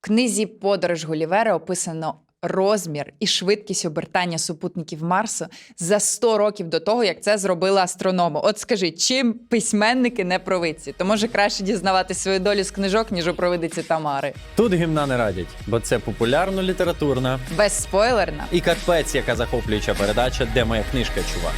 Книзі Подорож Гулівера описано розмір і швидкість обертання супутників Марсу за 100 років до того, як це зробили астрономи. От скажи, чим письменники не провидці? То може краще дізнавати свою долю з книжок, ніж у провидиці Тамари. Тут гімна не радять, бо це популярно-літературна Безспойлерна. і капець, яка захоплююча передача, де моя книжка, чувак.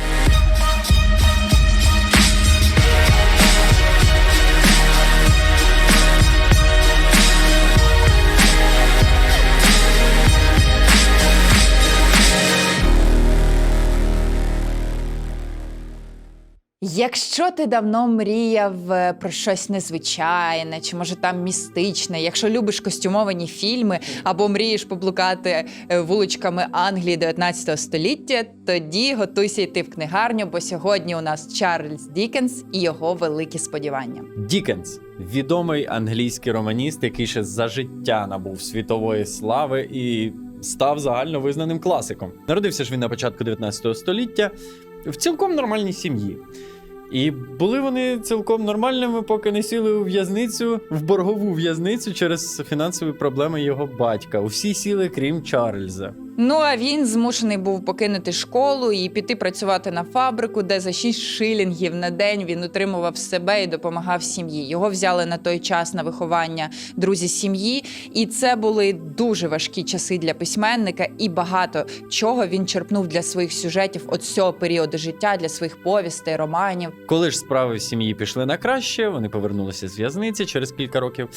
Якщо ти давно мріяв е, про щось незвичайне, чи може там містичне, якщо любиш костюмовані фільми або мрієш поблукати е, вуличками Англії 19 століття, тоді готуйся йти в книгарню, бо сьогодні у нас Чарльз Дікенс і його великі сподівання. Дікенс відомий англійський романіст, який ще за життя набув світової слави і став загально визнаним класиком. Народився ж він на початку 19 століття в цілком нормальній сім'ї. І були вони цілком нормальними, поки не сіли у в'язницю в боргову в'язницю через фінансові проблеми його батька. Усі сіли, крім Чарльза. Ну а він змушений був покинути школу і піти працювати на фабрику, де за 6 шилінгів на день він утримував себе і допомагав сім'ї. Його взяли на той час на виховання друзі сім'ї, і це були дуже важкі часи для письменника, і багато чого він черпнув для своїх сюжетів от цього періоду життя, для своїх повістей, романів. Коли ж справи в сім'ї пішли на краще, вони повернулися з в'язниці через кілька років,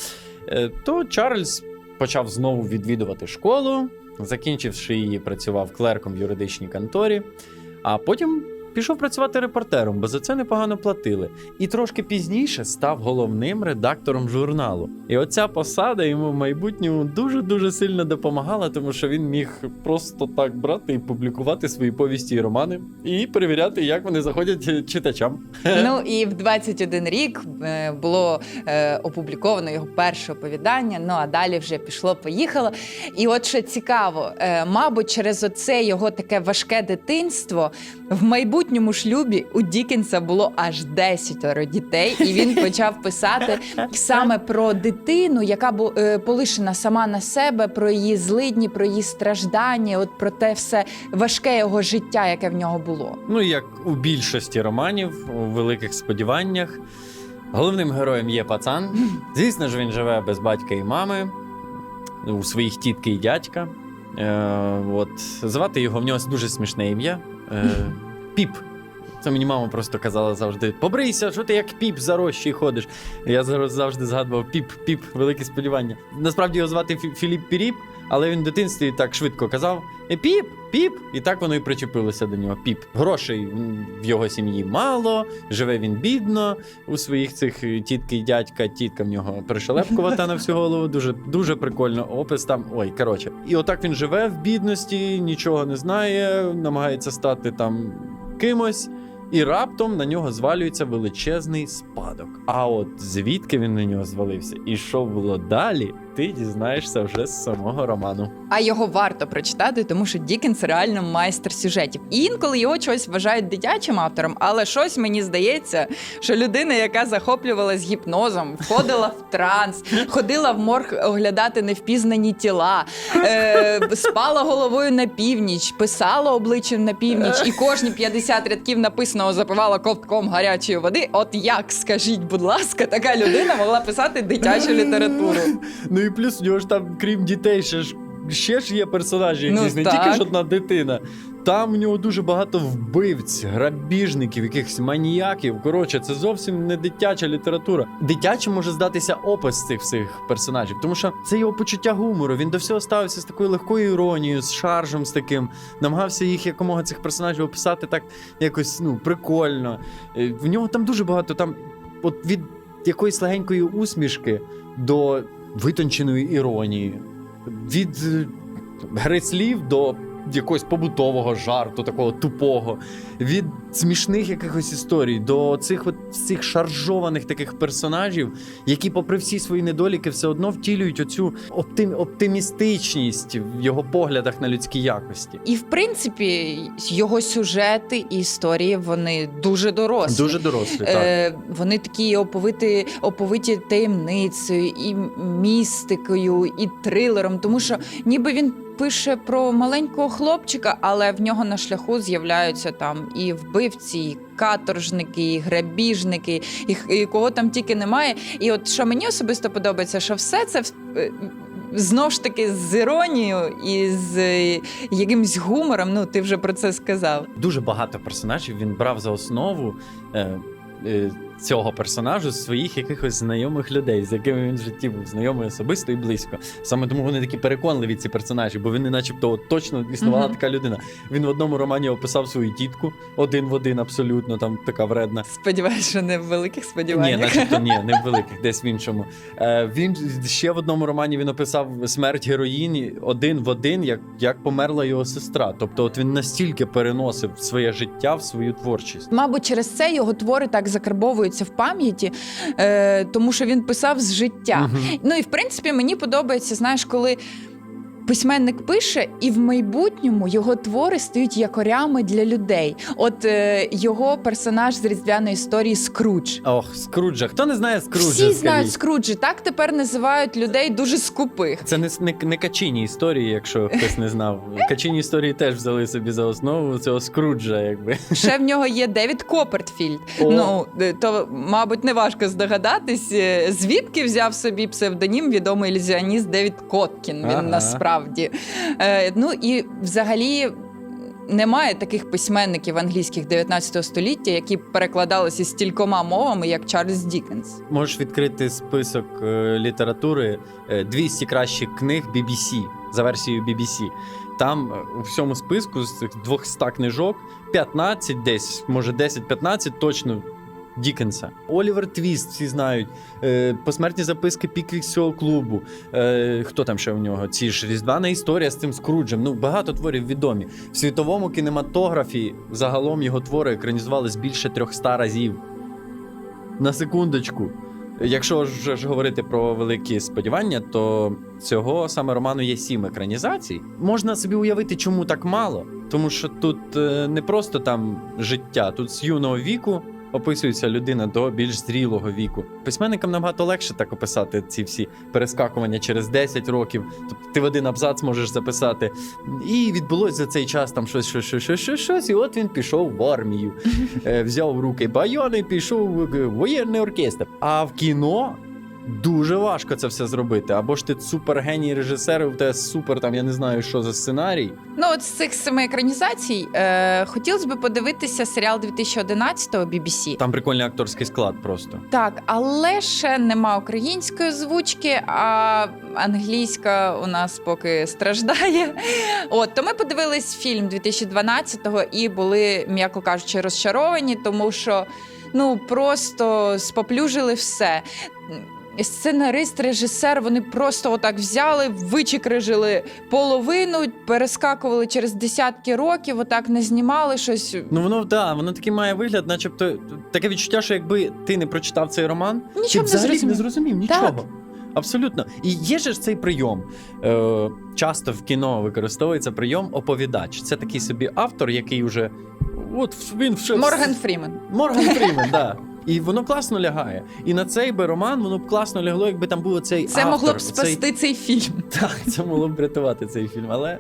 е, то Чарльз почав знову відвідувати школу, закінчивши її, працював клерком в юридичній конторі, а потім пішов працювати репортером, бо за це непогано платили. І трошки пізніше став головним редактором журналу. І оця посада йому в майбутньому дуже-дуже сильно допомагала, тому що він міг просто так брати і публікувати свої повісті і романи, і перевіряти, як вони заходять е, читачам. Ну і в 21 рік е, було е, опубліковано його перше оповідання. Ну а далі вже пішло, поїхало. І от що цікаво, мабуть, через оце його таке важке дитинство в майбутньому шлюбі у Дікенса було аж 10 дітей, і він почав писати саме про дитину, яка бу- е, полишена сама на себе, про її злидні, про її страждання, от про те все важке його життя, яке в нього було. Ну, як у більшості романів, у великих сподіваннях. Головним героєм є пацан. Звісно ж, він живе без батька і мами, у своїх тітки і дядька. Е, от, звати його в нього дуже смішне ім'я. Е, Піп. Це мені мама просто казала завжди: побрийся, що ти як піп за рощі ходиш. Я завжди згадував піп, піп, великі сподівання. Насправді його звати Філіп Піріп, але він в дитинстві так швидко казав: «Е, піп, піп, і так воно і причепилося до нього. Піп. Грошей в його сім'ї мало, живе він бідно у своїх цих е, тітки і дядька. Тітка в нього пришелепкувата на всю голову. Дуже дуже прикольно. Опис там. Ой, коротше. І отак він живе в бідності, нічого не знає, намагається стати там кимось. І раптом на нього звалюється величезний спадок. А от звідки він на нього звалився і що було далі, ти дізнаєшся вже з самого роману. А його варто прочитати, тому що Дікенс реально майстер сюжетів. І інколи його чогось вважають дитячим автором, але щось мені здається, що людина, яка захоплювалась гіпнозом, входила в транс, ходила в морг оглядати невпізнані тіла, е, спала головою на північ, писала обличчям на північ, і кожні 50 рядків написаного запивала ковтком гарячої води. От як, скажіть, будь ласка, така людина могла писати дитячу літературу. Ну і плюс у нього ж там, крім дітей, ще ж ще ж є персонажі, Ну, не так. тільки ж одна дитина. Там у нього дуже багато вбивць, грабіжників, якихось маніяків. Коротше, це зовсім не дитяча література. Дитячим може здатися опис цих всіх персонажів, тому що це його почуття гумору. Він до всього ставився з такою легкою іронією, з шаржем з таким. Намагався їх якомога цих персонажів описати так якось ну прикольно. Е, В нього там дуже багато там, от від якоїсь легенької усмішки до витонченої іронії, від е, гри слів до якогось побутового жарту, такого тупого, від смішних якихось історій до цих от цих шаржованих таких персонажів, які, попри всі свої недоліки, все одно втілюють оцю оптим, оптимістичність в його поглядах на людські якості. І в принципі, його сюжети і історії вони дуже дорослі. Дуже дорослі, так. Е, вони такі оповиті, оповиті таємницею, і містикою, і трилером, тому що ніби він пише про маленького хлопчика, але в нього на шляху з'являються там і вбивці, і каторжники, і грабіжники, і, і кого там тільки немає. І от що мені особисто подобається, що все це. е, Знов ж таки з іронією і з е, якимсь гумором. Ну, ти вже про це сказав. Дуже багато персонажів він брав за основу е, е, цього персонажу з своїх якихось знайомих людей, з якими він в житті був знайомий особисто і близько. Саме тому вони такі переконливі, ці персонажі, бо вони, начебто, от точно існувала Мгм. така людина. Він в одному романі описав свою тітку один в один, абсолютно там така вредна. Сподіваюся, що не в великих Ні, начебто ні, не в великих, десь в іншому. Е, він ще в одному романі він описав смерть героїні один в один, як, як померла його сестра. Тобто, от він настільки переносив своє життя в свою творчість. Мабуть, через це його твори так закарбовуються в пам'яті, е, тому що він писав з життя. Мгм. Ну і в принципі мені подобається, знаєш, коли. Письменник пише, і в майбутньому його твори стають якорями для людей. От е, його персонаж з різдвяної історії Скрудж. Ох, Скруджа. Хто не знає Скруджа? Всі скажіть? знають Скруджі. Так тепер називають людей дуже скупих. Це не, не, не качині історії, якщо хтось не знав. Качині історії теж взяли собі за основу цього Скруджа, якби. Ще в нього є Девід Копертфілд. О. Ну е, то, мабуть, не важко здогадатись, е, звідки взяв собі псевдонім відомий ілюзіоніст Девід Коткін. Він Ага. насправді. Е, ну і взагалі. Немає таких письменників англійських 19 століття, які перекладалися стількома мовами, як Чарльз Дікенс. Можеш відкрити список е, літератури е, 200 кращих книг BBC за версією BBC. Там е, у всьому списку з цих 200 книжок 15 десь, може 10-15 точно Дікенса. Олівер Твіст, всі знають. Е, посмертні записки Піквіксього клубу. Е, хто там ще у нього? Ці ж різдвяна історія з цим Скруджем. Ну, багато творів відомі. В світовому кінематографі загалом його твори екранізувались більше 300 разів. На секундочку. Якщо ж ж говорити про великі сподівання, то цього саме роману є сім екранізацій. Можна собі уявити, чому так мало. Тому що тут е, не просто там життя, тут з юного віку описується людина до більш зрілого віку. Письменникам набагато легше так описати ці всі перескакування через 10 років. Тобто ти в один абзац можеш записати. І відбулося за цей час там щось, щось, щось, щось, щось, щось, і от він пішов в армію е, взяв в руки байони, пішов в воєнний оркестр. А в кіно дуже важко це все зробити. Або ж ти супергеній режисер, і в тебе супер, там я не знаю, що за сценарій. Ну, от з цих семи екранізацій е, хотілося б подивитися серіал 2011-го BBC. Там прикольний акторський склад просто. Так, але ще нема української озвучки, а англійська у нас поки страждає. От то ми подивились фільм 2012-го і були, м'яко кажучи, розчаровані, тому що ну просто споплюжили все. Сценарист, режисер, вони просто отак взяли, вичекрижили половину, перескакували через десятки років, отак не знімали щось. Ну воно да, воно такий має вигляд, начебто таке відчуття, що якби ти не прочитав цей роман, ти Нічого не взагалі зрозумів. не зрозумів нічого. Абсолютно. І є ж цей прийом. Е, часто в кіно використовується прийом оповідач. Це такий собі автор, який вже. От він вже Морган Фрімен. Морган Фрімен, да. І воно класно лягає. І на цей би роман воно б класно лягло, якби там був цей Це автор, могло б цей- спасти цей фільм. Так, це могло б врятувати цей фільм. Але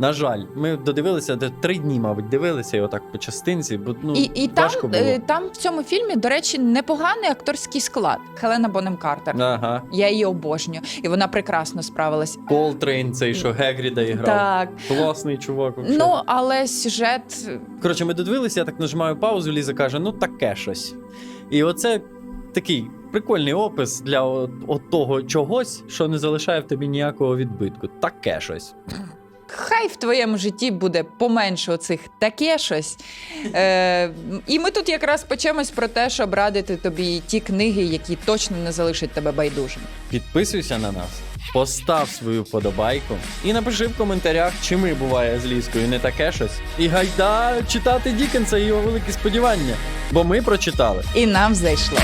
на жаль, ми додивилися де три дні, мабуть, дивилися його так по частинці, бо ну і і там, було. е, там в цьому фільмі, до речі, непоганий акторський склад. Хелена Бонем Картер. Ага. Я її обожнюю, і вона прекрасно справилась. Колтрейн, цей, що Гегріда іграв. Так, Класний чувак. вообще. ну але сюжет Коротше, ми додивилися, я так нажимаю паузу, Ліза каже: ну таке щось. І оце такий прикольний опис для от, от того чогось, що не залишає в тобі ніякого відбитку. Таке щось. Хай в твоєму житті буде поменше оцих таке щось. Е, і ми тут якраз почемось про те, щоб радити тобі ті книги, які точно не залишать тебе байдужим. Підписуйся на нас, постав свою подобайку і напиши в коментарях, чи ми буває з Ліскою не таке щось. І гайда читати Дікенса і його великі сподівання. Бо ми прочитали. І нам зайшло.